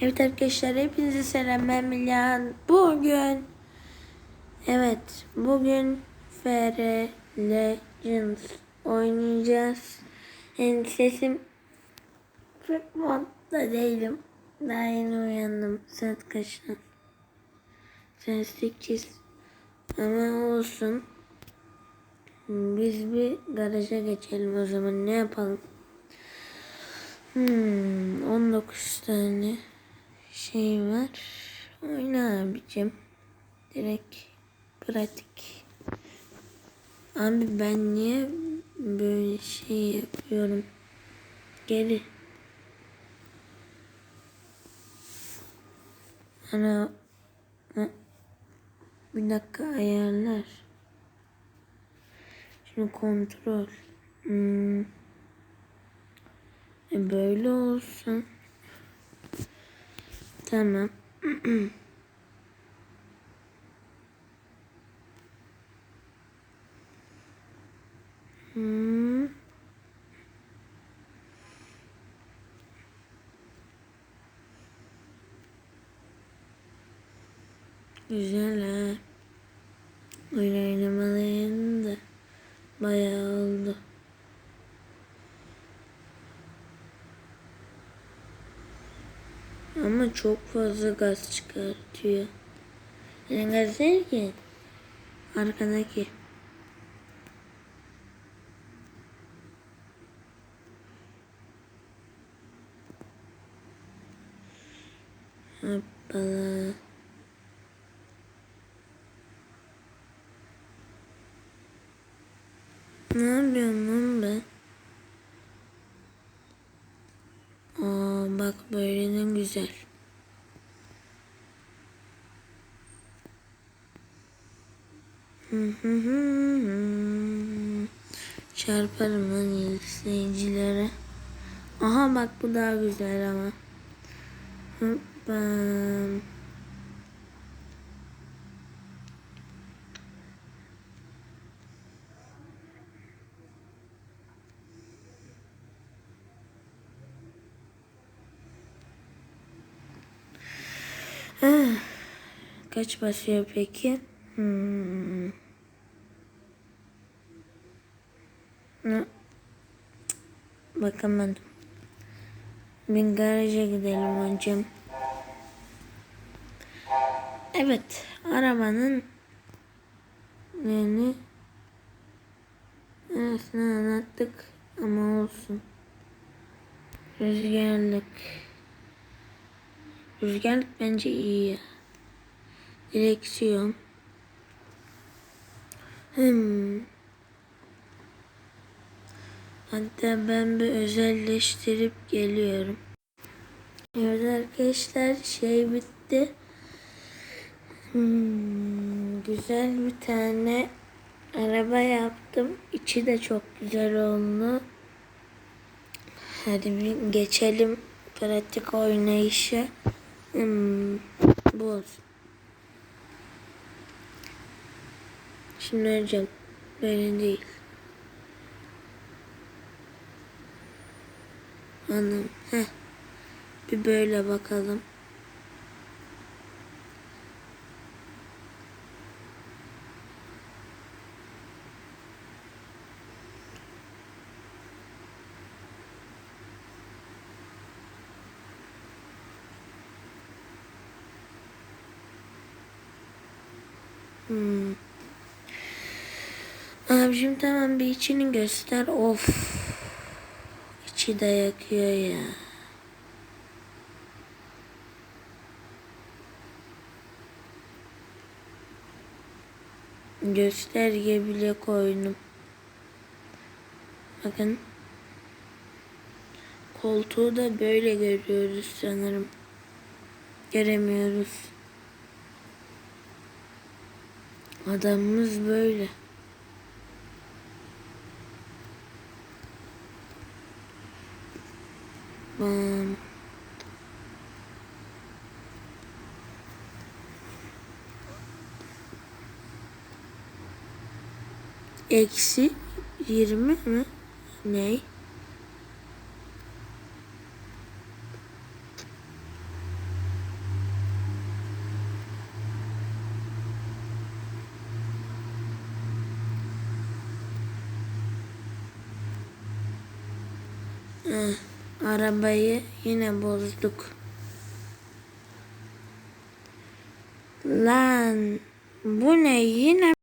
Evet arkadaşlar hepinize selam ben Milyan. Bugün evet bugün FR Legends oynayacağız. Yani sesim pek modda değilim. Daha yeni uyandım. Saat kaçta? Saat 8. Ama olsun. Biz bir garaja geçelim o zaman. Ne yapalım? Hmm, 19 tane şey var. Oyna abicim. Direkt pratik. Abi ben niye böyle şey yapıyorum? Geri. Ana. Bir dakika ayarlar. Şimdi kontrol. Hmm. E böyle olsun. Tamam. hmm. Güzel ha. Oyun oynamalıyım da bayağı oldu. Ama çok fazla gaz çıkartıyor. Yani gaz derken arkadaki. Hoppala. Ne yapıyorum lan ben? Bak böyle ne güzel. Çarparım lan izleyicilere. Aha bak bu daha güzel ama. Hoppa. Kaç basıyor peki? Hmm. Ne? Bakamadım. Bir garaja gidelim hocam. Evet, arabanın yani arasını anlattık ama olsun. Rüzgarlık. Rüzgarlık bence iyi. Direksiyon. Hmm. Hatta ben bir özelleştirip geliyorum. Evet arkadaşlar şey bitti. Hmm, güzel bir tane araba yaptım. İçi de çok güzel oldu. Hadi bir geçelim pratik oynayışa. Hmm, bu olsun. Şimdi hocam böyle değil. Anladım. Heh. Bir böyle bakalım. Hmm. Abicim tamam bir içini göster. Of. İçi de yakıyor ya. Gösterge bile koydum. Bakın. Koltuğu da böyle görüyoruz sanırım. Göremiyoruz. Adamımız böyle. Bam. Eksi 20 mi? Ney? Heh, arabayı yine bozduk. Lan bu ne yine